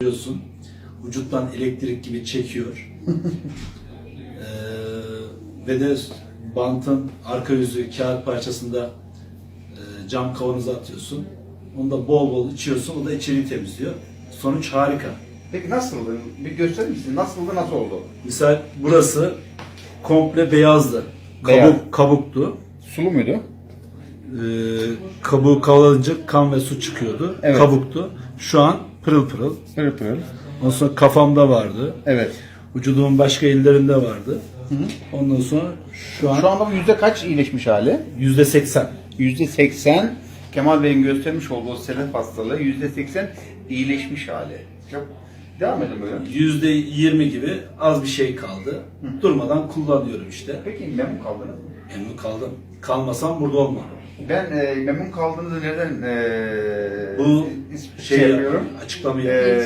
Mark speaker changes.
Speaker 1: Biliyorsun, vücuttan elektrik gibi çekiyor. Ee, ve de bantın arka yüzü kağıt parçasında e, cam kavanoza atıyorsun. Onu da bol bol içiyorsun, o da içeriği temizliyor. Sonuç harika.
Speaker 2: Peki nasıldı? Bir gösterir misin? Nasıldı, nasıl oldu?
Speaker 1: Misal burası komple beyazdı.
Speaker 2: Beyaz.
Speaker 1: Kabuk, kabuktu.
Speaker 2: Sulu muydu?
Speaker 1: Ee, kabuğu kavlanınca kan ve su çıkıyordu.
Speaker 2: Evet.
Speaker 1: Kabuktu. Şu an pırıl pırıl.
Speaker 2: Pırıl pırıl.
Speaker 1: Ondan sonra kafamda vardı.
Speaker 2: Evet.
Speaker 1: Vücudumun başka illerinde vardı. Ondan sonra şu an
Speaker 2: Şu anda bu yüzde kaç iyileşmiş hali?
Speaker 1: yüzde seksen.
Speaker 2: Yüzde seksen Kemal Bey'in göstermiş olduğu selef hastalığı yüzde seksen iyileşmiş hali. Çok devam edin böyle.
Speaker 1: Yüzde yirmi gibi az bir şey kaldı. Durmadan kullanıyorum işte.
Speaker 2: Peki memnun kaldınız mı?
Speaker 1: Memnun kaldım. Kalmasam burada olmam.
Speaker 2: Ben e, memnun kaldığınızı neden e,
Speaker 1: Bu
Speaker 2: is-
Speaker 1: şey
Speaker 2: yapıyorum?
Speaker 1: açıklamayı
Speaker 2: E,